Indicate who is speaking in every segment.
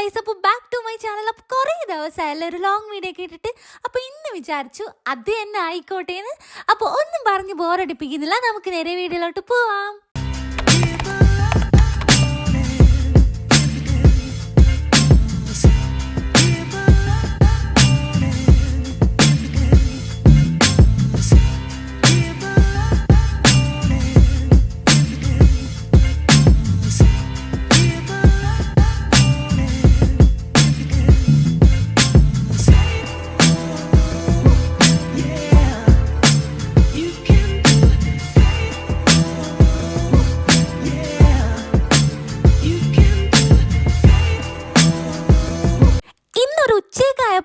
Speaker 1: Guys അപ്പോൾ back to my channel അപ്പോൾ കുറേ ദിവസമായല്ലോ ഒരു ലോങ് വീഡിയോ കേട്ടിട്ട് അപ്പോൾ ഇന്ന് വിചാരിച്ചു അത് തന്നെ ആയിക്കോട്ടെ എന്ന് അപ്പോൾ ഒന്നും പറഞ്ഞ് ബോറടിപ്പിക്കുന്നില്ല നമുക്ക് നേരെ വീഡിയോയിലോട്ട് പോവാം.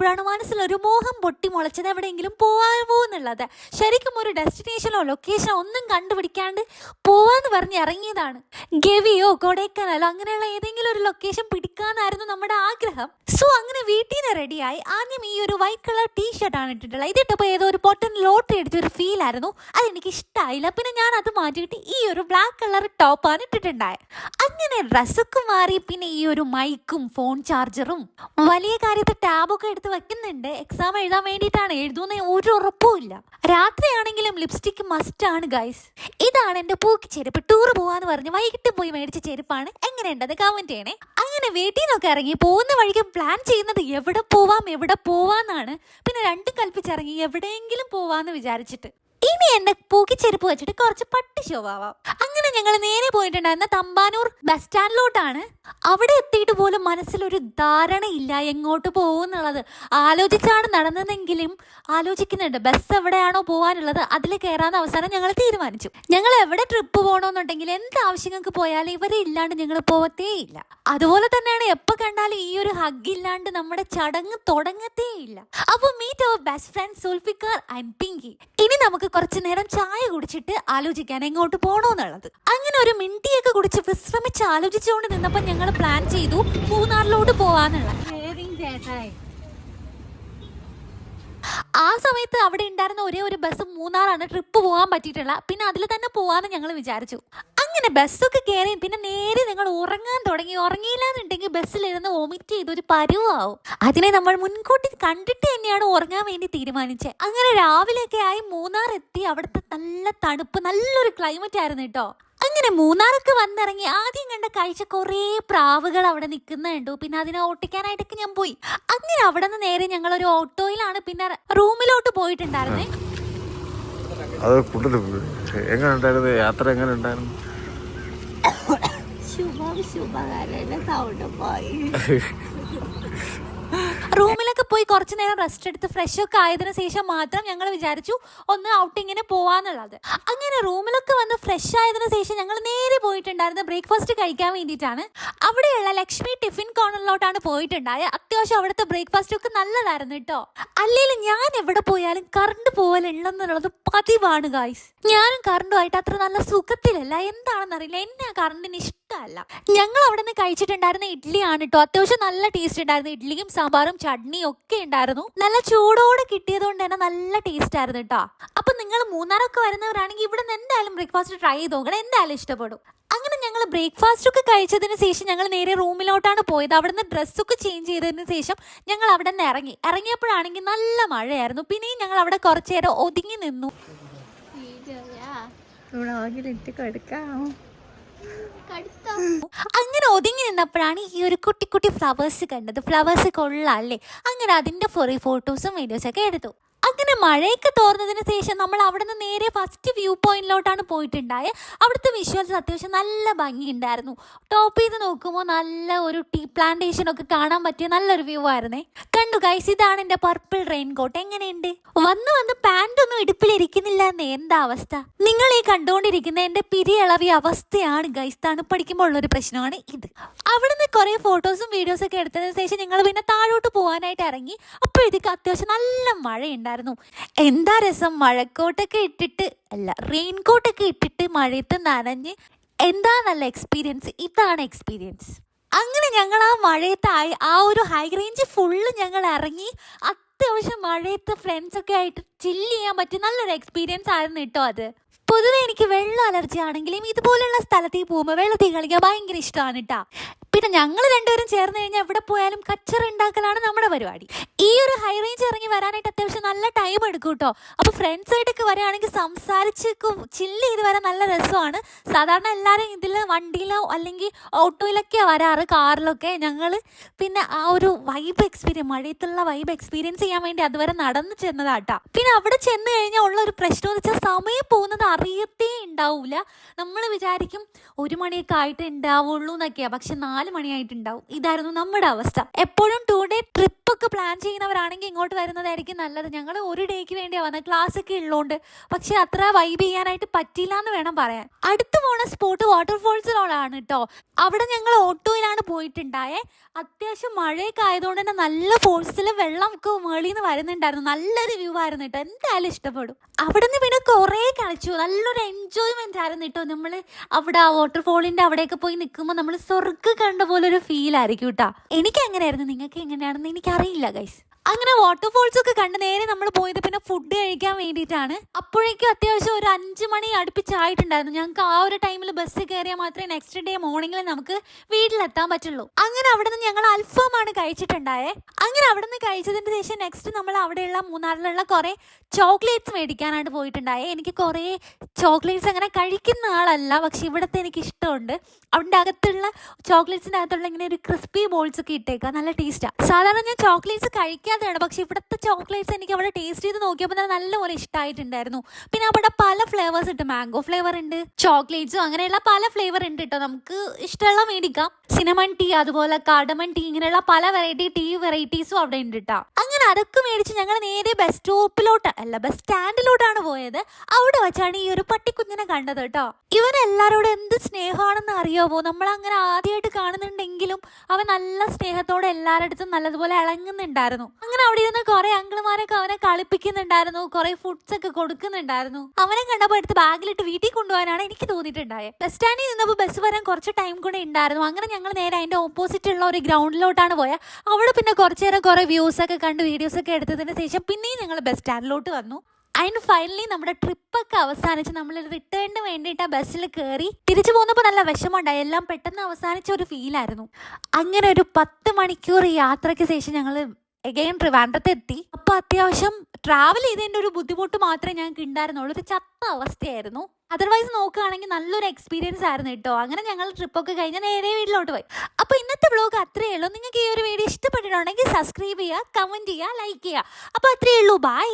Speaker 1: മനസ്സിൽ ഒരു മോഹം പൊട്ടി മുളച്ചത് എവിടെയെങ്കിലും പോകാമോ എന്നുള്ളത് ശരിക്കും ഒരു ഡെസ്റ്റിനേഷനോ ലൊക്കേഷനോ ഒന്നും കണ്ടുപിടിക്കാണ്ട് പോവാന്ന് പറഞ്ഞ് ഇറങ്ങിയതാണ്. ഗവിയോ കൊടൈക്കനാലോ അങ്ങനെയുള്ള ഏതെങ്കിലും ഒരു ലൊക്കേഷൻ പിടിക്കാന്നായിരുന്നു നമ്മുടെ ആഗ്രഹം. സോ അങ്ങനെ വീട്ടിൽ നിന്ന് റെഡിയായി ആദ്യം ഈ ഒരു വൈറ്റ് കളർ ടീ ഷർട്ടാണ് ഇട്ടിട്ടുള്ളത്. ഇതിട്ടപ്പോൾ ഏതോ ഒരു പൊട്ടൻ ലോട്ടറി അടിച്ചൊരു ഫീൽ ആയിരുന്നു. അതെനിക്ക് ഇഷ്ടമായില്ല പിന്നെ ഞാൻ അത് മാറ്റിയിട്ട് ഈ ഒരു ബ്ലാക്ക് കളർ ടോപ്പാണ് ഇട്ടിട്ടുണ്ടായത് അങ്ങനെ ഡ്രസ്സൊക്കെ മാറി പിന്നെ ഈ ഒരു മൈക്കും ഫോൺ ചാർജറും വലിയ കാര്യത്തെ ടാബൊക്കെ എടുത്ത് വെക്കുന്നുണ്ട്. എക്സാം എഴുതാൻ വേണ്ടിയിട്ടാണ്. എഴുതുന്ന ഒരു ഉറപ്പുമില്ല രാത്രിയാണെങ്കിലും ലിപ്സ്റ്റിക് മസ്റ്റ് ആണ് ഗൈസ് ഇതാണ് എന്റെ പൂക്ക് ചെരുപ്പ്. ടൂർ പോവാന്ന് പറഞ്ഞ് വൈകിട്ട് പോയി മേടിച്ച ചെരുപ്പാണ്. എങ്ങനെയുണ്ടത് കമന്റ് ചെയ്യണേ? അങ്ങനെ വീട്ടിൽ നിന്നൊക്കെ ഇറങ്ങി പോകുന്ന വഴിക്ക് പ്ലാൻ ചെയ്യുന്നത് എവിടെ പോവാം എവിടെ പോവാന്നാണ്. പിന്നെ രണ്ടും കൽപ്പിച്ചിറങ്ങി എവിടെയെങ്കിലും പോവാന്ന് വിചാരിച്ചിട്ട്. ഇനി എന്റെ പൂക്കിച്ചെരുപ്പ് വെച്ചിട്ട് കുറച്ച് പട്ടി ശോഭാവാം അങ്ങനെ ഞങ്ങൾ നേരെ പോയിട്ടുണ്ടായിരുന്ന തമ്പാനൂർ ബസ് സ്റ്റാൻഡിലോട്ടാണ് അവിടെ എത്തിയിട്ട് പോലും മനസ്സിലൊരു ധാരണയില്ല എങ്ങോട്ട് പോകുന്നുള്ളത്. ആലോചിച്ചാണ് നടന്നതെങ്കിലും ആലോചിക്കുന്നുണ്ട്. ബസ് എവിടെയാണോ പോകാനുള്ളത് അതിൽ കയറാൻ അവസാനം ഞങ്ങൾ തീരുമാനിച്ചു. ഞങ്ങൾ എവിടെ ട്രിപ്പ് പോകണമെന്നുണ്ടെങ്കിൽ എന്ത് ആവശ്യങ്ങൾക്ക് പോയാലും ഇവരെ ഇല്ലാണ്ട് ഞങ്ങൾ പോകത്തേ ഇല്ല. അതുപോലെ തന്നെയാണ് എപ്പോൾ കണ്ടാലും ഈ ഒരു ഹഗ് ഇല്ലാണ്ട് നമ്മുടെ ചടങ്ങ് തുടങ്ങത്തേ ഇല്ല. അപ്പോൾ meet our best friend Sulfikar and Pinky ഇനി നമുക്ക് കുറച്ച് നേരം ചായ കുടിച്ചിട്ട് ആലോചിക്കാൻ എങ്ങോട്ട് പോകണമെന്നുള്ളത് അങ്ങനെ ഒരു മിണ്ടിയൊക്കെ കുടിച്ച് വിശ്രമിച്ച് ആലോചിച്ചുകൊണ്ട് നിന്നപ്പോൾ ഞങ്ങൾ പ്ലാൻ ചെയ്തു മൂന്നാറിലോട്ട് പോവാന്നുള്ള. ആ സമയത്ത് അവിടെ ഉണ്ടായിരുന്ന ഒരേ ഒരു ബസ് മൂന്നാറാണ് ട്രിപ്പ് പോകാൻ പറ്റിയിട്ടുള്ള. പിന്നെ അതിൽ തന്നെ പോവാന്ന് ഞങ്ങൾ വിചാരിച്ചു. അങ്ങനെ ബസ്സൊക്കെ കയറി പിന്നെ നേരെ നിങ്ങൾ ഉറങ്ങാൻ തുടങ്ങി. ഉറങ്ങിയില്ല എന്നുണ്ടെങ്കിൽ ബസ്സിലിരുന്ന് വോമിറ്റ് ചെയ്ത് ഒരു പരുവാവും. അതിനെ നമ്മൾ മുൻകൂട്ടി കണ്ടിട്ട് തന്നെയാണ് ഉറങ്ങാൻ വേണ്ടി തീരുമാനിച്ചത് അങ്ങനെ രാവിലെയൊക്കെ ആയി മൂന്നാർ എത്തി. അവിടുത്തെ നല്ല തണുപ്പ് നല്ലൊരു ക്ലൈമറ്റ് ആയിരുന്നു കേട്ടോ. അങ്ങനെ മൂന്നാറൊക്കെ വന്നിറങ്ങി. ആദ്യം കണ്ട കാഴ്ച കുറേ പ്രാവുകൾ അവിടെ നിൽക്കുന്ന കണ്ടു. പിന്നെ അതിനെ ഓട്ടിക്കാനായിട്ടൊക്കെ ഞാൻ പോയി. അങ്ങനെ അവിടെ നിന്ന് നേരെ ഞങ്ങൾ ഒരു ഓട്ടോയിലാണ് പിന്നെ റൂമിലോട്ട് പോയിട്ടുണ്ടായിരുന്നേ.
Speaker 2: എങ്ങനെ ഉണ്ടായിരുന്നു? യാത്ര എങ്ങനെ ഉണ്ടായിരുന്നു?
Speaker 1: ശുഭം ശുഭകാരന്റെ സൗണ്ട് പോയി റൂമിലൊക്കെ പോയി കുറച്ചു നേരം റെസ്റ്റ് എടുത്ത് ഫ്രഷ് ഒക്കെ ആയതിനു ശേഷം മാത്രം ഞങ്ങൾ വിചാരിച്ചു ഒന്ന് ഔട്ടിങ്ങിന് പോവാന്നുള്ളത്. അങ്ങനെ റൂമിലൊക്കെ വന്ന് ഫ്രഷ് ആയതിനു ശേഷം ഞങ്ങൾ നേരെ പോയിട്ടുണ്ടായിരുന്ന ബ്രേക്ക്ഫാസ്റ്റ് കഴിക്കാൻ വേണ്ടിയിട്ടാണ്. അവിടെയുള്ള ലക്ഷ്മി ടിഫിൻ കോർണറിലോട്ടാണ് പോയിട്ടുണ്ടായത് അത്യാവശ്യം അവിടുത്തെ ബ്രേക്ക്ഫാസ്റ്റ് ഒക്കെ നല്ലതായിരുന്നു കേട്ടോ അല്ലെങ്കിൽ ഞാൻ എവിടെ പോയാലും കറണ്ട് പോകലുണ്ടെന്നുള്ളത് പതിവാണ് ഗായ്സ് ഞാനും കറണ്ടുമായിട്ട് അത്ര നല്ല സുഖത്തിലല്ല. എന്താണെന്നറിയില്ല. എന്നെ കറണ്ടിന് ഇഷ്ടമല്ല ഞങ്ങൾ അവിടെ നിന്ന് കഴിച്ചിട്ടുണ്ടായിരുന്ന ഇഡ്ഡലിയാണ് കേട്ടോ അത്യാവശ്യം നല്ല ടേസ്റ്റ് ഉണ്ടായിരുന്നു. ഇഡ്ഡലിയും സാമ്പാറും ചട്നിയും ഒക്കെ ഉണ്ടായിരുന്നു. നല്ല ചൂടോടെ കിട്ടിയത് കൊണ്ട് തന്നെ നല്ല ടേസ്റ്റ് ആയിരുന്നു കേട്ടോ അപ്പൊ നിങ്ങൾ മൂന്നാറൊക്കെ വരുന്നവരാണെങ്കിൽ ഇവിടെ നിന്ന് എന്തായാലും ബ്രേക്ക്ഫാസ്റ്റ് ട്രൈ ചെയ്ത് നോക്കണം. എന്തായാലും ഇഷ്ടപ്പെടും. അങ്ങനെ ഞങ്ങൾ ബ്രേക്ക്ഫാസ്റ്റ് ഒക്കെ കഴിച്ചതിന് ശേഷം ഞങ്ങൾ നേരെ റൂമിലോട്ടാണ് പോയത്. അവിടുന്ന് ഡ്രസ്സൊക്കെ ചേഞ്ച് ചെയ്തതിന് ശേഷം ഞങ്ങൾ അവിടെ നിന്ന് ഇറങ്ങി. ഇറങ്ങിയപ്പോഴാണെങ്കിൽ നല്ല മഴയായിരുന്നു. പിന്നെയും ഞങ്ങൾ അവിടെ കുറച്ചു നേരം ഒതുങ്ങി നിന്നു.
Speaker 3: വ്ളോഗിലിട്ട് കൊടുക്കാം.
Speaker 1: അങ്ങനെ ഒതുങ്ങി നിന്നപ്പോഴാണ് ഈ ഒരു കുട്ടി കുട്ടി ഫ്ലവേഴ്സ് കണ്ടത്. ഫ്ലവേഴ്സ് കൊള്ളാം അല്ലേ അങ്ങനെ അതിന്റെ ഫൊറി ഫോട്ടോസും വീഡിയോസും ഒക്കെ എടുത്തു. അങ്ങനെ മഴയൊക്കെ തോർന്നതിന് ശേഷം നമ്മൾ അവിടെ നിന്ന് നേരെ ഫസ്റ്റ് വ്യൂ പോയിന്റിലോട്ടാണ് പോയിട്ടുണ്ടായത് അവിടുത്തെ വിഷ്വൽസ് അത്യാവശ്യം നല്ല ഭംഗിയുണ്ടായിരുന്നു. ടോപ്പ് ചെയ്ത് നോക്കുമ്പോൾ നല്ല ഒരു ടീ പ്ലാന്റേഷൻ ഒക്കെ കാണാൻ പറ്റിയ നല്ലൊരു വ്യൂ ആയിരുന്നേ. കണ്ടു ഗൈസ് ഇതാണ് എന്റെ പർപ്പിൾ റെയിൻകോട്ട് എങ്ങനെയുണ്ട്? വന്ന് വന്ന് പാന്റ് ഒന്നും ഇടുപ്പിലിരിക്കുന്നില്ല എന്ന്. എന്താ അവസ്ഥ? നിങ്ങൾ ഈ കണ്ടുകൊണ്ടിരിക്കുന്ന എന്റെ പിരിയളവിയ അവസ്ഥയാണ് ഗൈസ് തണുപ്പടിക്കുമ്പോൾ ഉള്ളൊരു പ്രശ്നമാണ് ഇത്. അവിടുന്ന് കുറേ ഫോട്ടോസും വീഡിയോസും ഒക്കെ എടുത്തതിന് ശേഷം ഞങ്ങൾ പിന്നെ താഴോട്ട് പോകാനായിട്ട് ഇറങ്ങി. അപ്പോഴത്തേക്ക് അത്യാവശ്യം നല്ല മഴയുണ്ടായിരുന്നു. എന്താ രസം? മഴക്കോട്ടൊക്കെ ഇട്ടിട്ട് അല്ല റെയിൻകോട്ടൊക്കെ ഇട്ടിട്ട് മഴയത്ത് നനഞ്ഞ് എന്താ നല്ല എക്സ്പീരിയൻസ് ഇതാണ് എക്സ്പീരിയൻസ് അങ്ങനെ ഞങ്ങൾ ആ മഴയത്തായി ആ ഒരു ഹൈ റേഞ്ച് ഫുള്ള് ഞങ്ങൾ ഇറങ്ങി. അത്യാവശ്യം മഴയത്ത് ഫ്രണ്ട്സൊക്കെ ആയിട്ട് ചില്ല് ചെയ്യാൻ പറ്റിയ നല്ലൊരു എക്സ്പീരിയൻസ് ആയിരുന്നു കേട്ടോ അത്. പൊതുവെ എനിക്ക് വെള്ളം അലർജി ആണെങ്കിലും ഇതുപോലുള്ള സ്ഥലത്തേക്ക് പോകുമ്പോൾ വെള്ളത്തിൽ കളിക്കാൻ ഭയങ്കര ഇഷ്ടമാണ് കേട്ടോ. പിന്നെ ഞങ്ങൾ രണ്ടുപേരും ചേർന്ന് കഴിഞ്ഞാൽ എവിടെ പോയാലും കച്ചറ ഉണ്ടാക്കലാണ് നമ്മുടെ പരിപാടി. ഈ ഒരു ഹൈ റേഞ്ച് ഇറങ്ങി വരാനായിട്ട് അത്യാവശ്യം നല്ല ടൈം എടുക്കും കേട്ടോ അപ്പോൾ ഫ്രണ്ട്സ് ആയിട്ടൊക്കെ വരികയാണെങ്കിൽ സംസാരിച്ച് ചില്ല് ചെയ്ത് വരാൻ നല്ല രസമാണ്. സാധാരണ എല്ലാവരും ഇതിൽ വണ്ടിയിലോ അല്ലെങ്കിൽ ഓട്ടോയിലൊക്കെ വരാറ് കാറിലൊക്കെ ഞങ്ങൾ പിന്നെ ആ ഒരു വൈബ് എക്സ്പീരിയൻസ് മഴയത്തുള്ള വൈബ് എക്സ്പീരിയൻസ് ചെയ്യാൻ വേണ്ടി അതുവരെ നടന്നു ചെന്നതാട്ടാ. പിന്നെ അവിടെ ചെന്ന് കഴിഞ്ഞാൽ ഉള്ള ഒരു പ്രശ്നം എന്ന് വെച്ചാൽ സമയം പോകുന്നത് അറിയത്തേ ഉണ്ടാവില്ല നമ്മൾ വിചാരിക്കും ഒരു മണിയൊക്കെ ആയിട്ട് ഉണ്ടാവുള്ളൂ എന്നൊക്കെയാ പക്ഷെ നാല് മണിയായിട്ടുണ്ടാവും. ഇതായിരുന്നു നമ്മുടെ അവസ്ഥ. എപ്പോഴും ടു ഡേ ട്രിപ്പ് ഒക്കെ പ്ലാൻ ചെയ്യുന്നവരാണെങ്കിൽ ഇങ്ങോട്ട് വരുന്നതായിരിക്കും നല്ലത്. ഞങ്ങൾ ഒരു ഡേക്ക് വേണ്ടിയാണ് വന്നത് ക്ലാസ് ഒക്കെ ഉള്ളതുകൊണ്ട് പക്ഷെ അത്ര വൈബ് ചെയ്യാനായിട്ട് പറ്റില്ല എന്ന് വേണം പറയാൻ. അടുത്ത് പോണ സ്പോട്ട് വാട്ടർഫോൾസിനോടാണ് കേട്ടോ അവിടെ ഞങ്ങൾ ഓട്ടോയിലാണ് പോയിട്ടുണ്ടായേ. അത്യാവശ്യം മഴയൊക്കെ ആയതുകൊണ്ട് തന്നെ നല്ല ഫോഴ്സിൽ വെള്ളം ഒക്കെ മേളിൽ നിന്ന് വരുന്നുണ്ടായിരുന്നു. നല്ലൊരു വ്യൂ ആയിരുന്നു കേട്ടോ എന്തായാലും ഇഷ്ടപ്പെടും. അവിടെ നിന്ന് പിന്നെ കുറേ കളിച്ചു. നല്ലൊരു എൻജോയ്മെന്റ് ആയിരുന്നു കേട്ടോ നമ്മൾ അവിടെ ആ വാട്ടർഫോളിന്റെ അവിടെയൊക്കെ പോയി നിൽക്കുമ്പോൾ നമ്മൾ സ്വർഗ കണ്ട പോലെ ഒരു ഫീൽ ആയിരിക്കും കേട്ടോ എനിക്ക് എങ്ങനെയായിരുന്നു നിങ്ങൾക്ക് എങ്ങനെയാണെന്ന് എനിക്കറിയില്ല ഗൈസ് അങ്ങനെ വാട്ടർഫോൾസ് ഒക്കെ കണ്ട് നേരെ നമ്മൾ പോയത് പിന്നെ ഫുഡ് കഴിക്കാൻ വേണ്ടിയിട്ടാണ്. അപ്പോഴേക്കും അത്യാവശ്യം ഒരു അഞ്ച് മണി അടുപ്പിച്ചായിട്ടുണ്ടായിരുന്നു. ഞങ്ങൾക്ക് ആ ഒരു ടൈമിൽ ബസ് കയറിയാൽ മാത്രമേ നെക്സ്റ്റ് ഡേ മോർണിംഗിൽ നമുക്ക് വീട്ടിലെത്താൻ പറ്റുള്ളൂ. അങ്ങനെ അവിടെ നിന്ന് ഞങ്ങൾ അൽഫാമാണ് കഴിച്ചിട്ടുണ്ടായേ. അങ്ങനെ അവിടെ നിന്ന് കഴിച്ചതിന് ശേഷം നെക്സ്റ്റ് നമ്മൾ അവിടെയുള്ള മൂന്നാറിലുള്ള കുറേ ചോക്ലേറ്റ്സ് മേടിക്കാനായിട്ട് പോയിട്ടുണ്ടായേ. എനിക്ക് കുറേ ചോക്ലേറ്റ്സ് അങ്ങനെ കഴിക്കുന്ന ആളല്ല പക്ഷെ ഇവിടുത്തെ എനിക്ക് ഇഷ്ടമുണ്ട്. അവിടെ അകത്തുള്ള ചോക്ലേറ്റ്സിന്റെ അകത്തുള്ള ഇങ്ങനെ ഒരു ക്രിസ്പി ബോൾസ് ഒക്കെ ഇട്ടേക്കുക നല്ല ടേസ്റ്റാണ് സാധാരണ ഞാൻ ചോക്ലേറ്റ്സ് കഴിക്കാതെയാണ് പക്ഷെ ഇവിടുത്തെ ചോക്ലേറ്റ്സ് എനിക്ക് അവിടെ ടേസ്റ്റ് ചെയ്ത് നോക്കിയപ്പോൾ തന്നെ നല്ലപോലെ ഇഷ്ടമായിട്ടുണ്ടായിരുന്നു പിന്നെ അവിടെ പല ഫ്ലേവേഴ്സ് ഉണ്ട്. മാംഗോ ഫ്ലേവർ ഉണ്ട്. ചോക്ലേറ്റ്സും അങ്ങനെയുള്ള പല ഫ്ലേവർ ഉണ്ട് കേട്ടോ നമുക്ക് ഇഷ്ടമുള്ള മേടിക്കാം. സിനമൺ ടീ അതുപോലെ കാർഡമൺ ടീ ഇങ്ങനെയുള്ള പല വെറൈറ്റി ടീ വെറൈറ്റീസും അവിടെ ഉണ്ട് കേട്ടോ അങ്ങനെ അതൊക്കെ മേടിച്ച് ഞങ്ങൾ നേരെ ബസ് സ്റ്റോപ്പിലോട്ട് അല്ല ബസ് സ്റ്റാൻഡിലോട്ടാണ് പോയത്. അവിടെ വെച്ചാണ് ഈ ഒരു പട്ടിക്കുഞ്ഞിനെ കണ്ടത് കേട്ടോ. ഇവരെല്ലാരോടും എന്ത് സ്നേഹമാണെന്ന് അറിയാവോ? നമ്മൾ അങ്ങനെ ആദ്യമായിട്ട് കാണുന്നുണ്ടെങ്കിലും അവൻ നല്ല സ്നേഹത്തോടെ എല്ലാവരുടെ അടുത്തും നല്ലതുപോലെ ഇളങ്ങുന്നുണ്ടായിരുന്നു. അങ്ങനെ അവിടെ ഇരുന്ന് കുറെ അങ്കിളുമാരൊക്കെ അവനെ കളിപ്പിക്കുന്നുണ്ടായിരുന്നു. കുറെ ഫുഡ്സ് ഒക്കെ കൊടുക്കുന്നുണ്ടായിരുന്നു. അവനെ കണ്ടപ്പോൾ എടുത്ത് ബാഗിലിട്ട് വീട്ടിൽ കൊണ്ടുപോകാനാണ് എനിക്ക് തോന്നിയിട്ടുണ്ടായത് ബസ് സ്റ്റാൻഡിൽ നിന്നപ്പോൾ ബസ് വരാൻ കുറച്ച് ടൈം കൂടെ ഉണ്ടായിരുന്നു. അങ്ങനെ ഞങ്ങൾ നേരെ അതിന്റെ ഓപ്പോസിറ്റ് ഉള്ള ഒരു ഗ്രൗണ്ടിലോട്ടാണ് പോയത് അവിടെ പിന്നെ കുറച്ചു നേരം കുറെ വ്യൂസ് ഒക്കെ കണ്ട് വീഡിയോസ് ഒക്കെ എടുത്തതിന് ശേഷം പിന്നെയും ഞങ്ങൾ ബസ് സ്റ്റാൻഡിലോട്ട് വന്നു. അതിന് ഫൈനലി നമ്മുടെ ട്രിപ്പൊക്കെ അവസാനിച്ച് നമ്മൾ റിട്ടേണിന് വേണ്ടിയിട്ട് ആ ബസ്സിൽ കയറി തിരിച്ചു പോകുന്നപ്പോൾ നല്ല വിഷമമുണ്ടായി. എല്ലാം പെട്ടെന്ന് അവസാനിച്ച ഒരു ഫീലായിരുന്നു അങ്ങനെ ഒരു പത്ത് മണിക്കൂർ യാത്രയ്ക്ക് ശേഷം ഞങ്ങൾ എഗെയിൻ ട്രിവാൻഡ്രത്ത് എത്തി. അപ്പോൾ അത്യാവശ്യം ട്രാവൽ ചെയ്തതിന്റെ ഒരു ബുദ്ധിമുട്ട് മാത്രമേ ഞങ്ങൾക്ക് ഉണ്ടായിരുന്നുള്ളൂ ഒരു ചത്ത അവസ്ഥയായിരുന്നു. അതർവൈസ് നോക്കുകയാണെങ്കിൽ നല്ലൊരു എക്സ്പീരിയൻസ് ആയിരുന്നു കേട്ടോ. അങ്ങനെ ഞങ്ങൾ ട്രിപ്പൊക്കെ കഴിഞ്ഞ നേരെ വീട്ടിലോട്ട് പോയി. അപ്പോൾ ഇന്നത്തെ ബ്ലോഗ് അത്രയേ ഉള്ളൂ. നിങ്ങൾക്ക് ഈ ഒരു വീഡിയോ ഇഷ്ടപ്പെട്ടിട്ടുണ്ടെങ്കിൽ സബ്സ്ക്രൈബ് ചെയ്യുക കമന്റ് ചെയ്യുക ലൈക്ക് ചെയ്യുക. അപ്പോൾ അത്രയേ ഉള്ളൂ. ബൈ